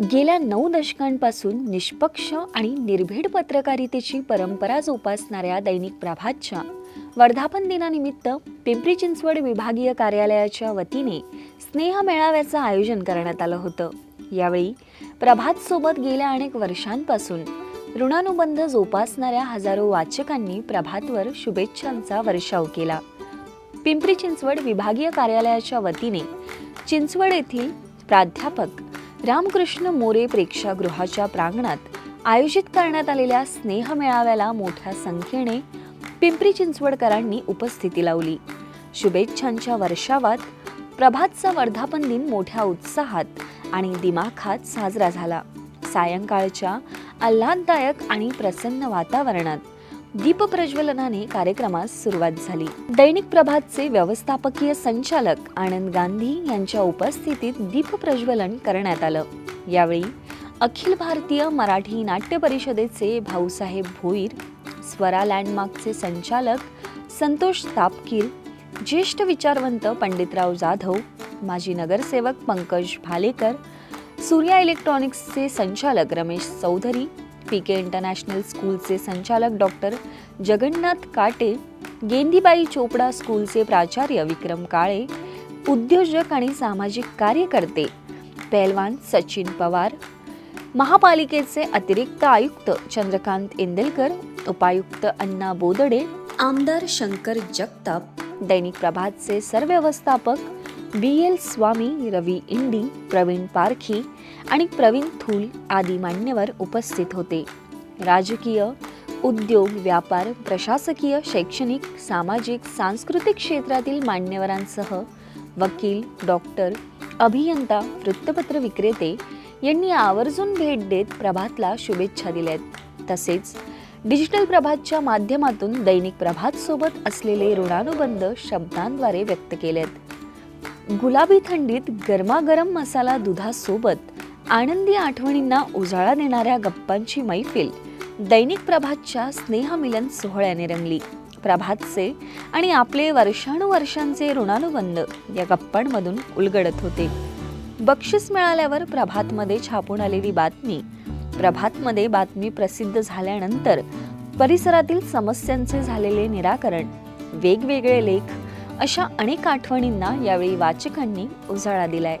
गेल्या नऊ दशकांपासून निष्पक्ष आणि निर्भीड पत्रकारितेची परंपरा जोपासणाऱ्या दैनिक प्रभातच्या वर्धापन दिनानिमित्त पिंपरी चिंचवड विभागीय कार्यालयाच्या वतीने स्नेह मेळाव्याचं आयोजन करण्यात आलं होतं. यावेळी प्रभात सोबत गेल्या अनेक वर्षांपासून ऋणानुबंध जोपासणाऱ्या हजारो वाचकांनी प्रभातवर शुभेच्छांचा वर्षाव केला. पिंपरी चिंचवड विभागीय कार्यालयाच्या वतीने चिंचवड येथील प्राध्यापक रामकृष्ण मोरे प्रेक्षागृहाच्या प्रांगणात आयोजित करण्यात आलेल्या स्नेह मेळाव्याला मोठ्या संख्येने पिंपरी चिंचवडकरांनी उपस्थिती लावली. शुभेच्छांच्या वर्षावात प्रभातचा वर्धापन दिन मोठ्या उत्साहात आणि दिमाखात साजरा झाला. सायंकाळच्या आल्हाददायक आणि प्रसन्न वातावरणात दीपप्रज्वलनाने कार्यक्रमास सुरुवात झाली. दैनिक प्रभातचे व्यवस्थापकीय संचालक आनंद गांधी यांच्या उपस्थितीत दीपप्रज्वलन करण्यात आलं. यावेळी अखिल भारतीय मराठी नाट्य परिषदेचे भाऊसाहेब भोईर स्वरा लँडमार्कचे संचालक संतोष तापकीर ज्येष्ठ विचारवंत पंडितराव जाधव माजी नगरसेवक पंकज भालेकर सूर्या इलेक्ट्रॉनिक्सचे संचालक Ramesh Chaudhari P K international स्कूलचे संचालक डॉक्टर जगन्नाथ काटे गेंदीबाई चोपडा स्कूलचे प्राचार्य विक्रम काळे उद्योजक आणि सामाजिक कार्यकर्ते पहलवान सचिन पवार महापालिकेचे अतिरिक्त आयुक्त चंद्रकांत इंदलकर उपायुक्त अण्णा बोदडे आमदार शंकर जगताप दैनिक प्रभातचे सरव्यवस्थापक बी एल स्वामी रवी इंडी प्रवीण पारखी आणि प्रवीण थूल आदी मान्यवर उपस्थित होते. राजकीय उद्योग व्यापार प्रशासकीय शैक्षणिक सामाजिक सांस्कृतिक क्षेत्रातील मान्यवरांसह वकील डॉक्टर अभियंता वृत्तपत्र विक्रेते यांनी आवर्जून भेट देत प्रभातला शुभेच्छा दिल्यात. तसेच डिजिटल प्रभातच्या माध्यमातून दैनिक प्रभातसोबत असलेले ऋणानुबंध शब्दांद्वारे व्यक्त केलेत. गुलाबी थंडीत गरमागरम मसाला दुधासोबत आनंदी आठवणींना उजाळा देणाऱ्या गप्पांची मैफिल दैनिक प्रभातच्या स्नेहमिलन सोहळ्याने रंगली. प्रभातचे आणि आपले वर्षानुवर्षांचे ऋणानुबंध या गप्पांमधून उलगडत होते. बक्षीस मिळाल्यावर प्रभातमध्ये छापून आलेली बातमी प्रभातमध्ये बातमी प्रसिद्ध झाल्यानंतर परिसरातील समस्यांचे झालेले निराकरण वेगवेगळे लेख अशा अनेक आठवणींना यावेळी वाचकांनी उजाळा दिलाय.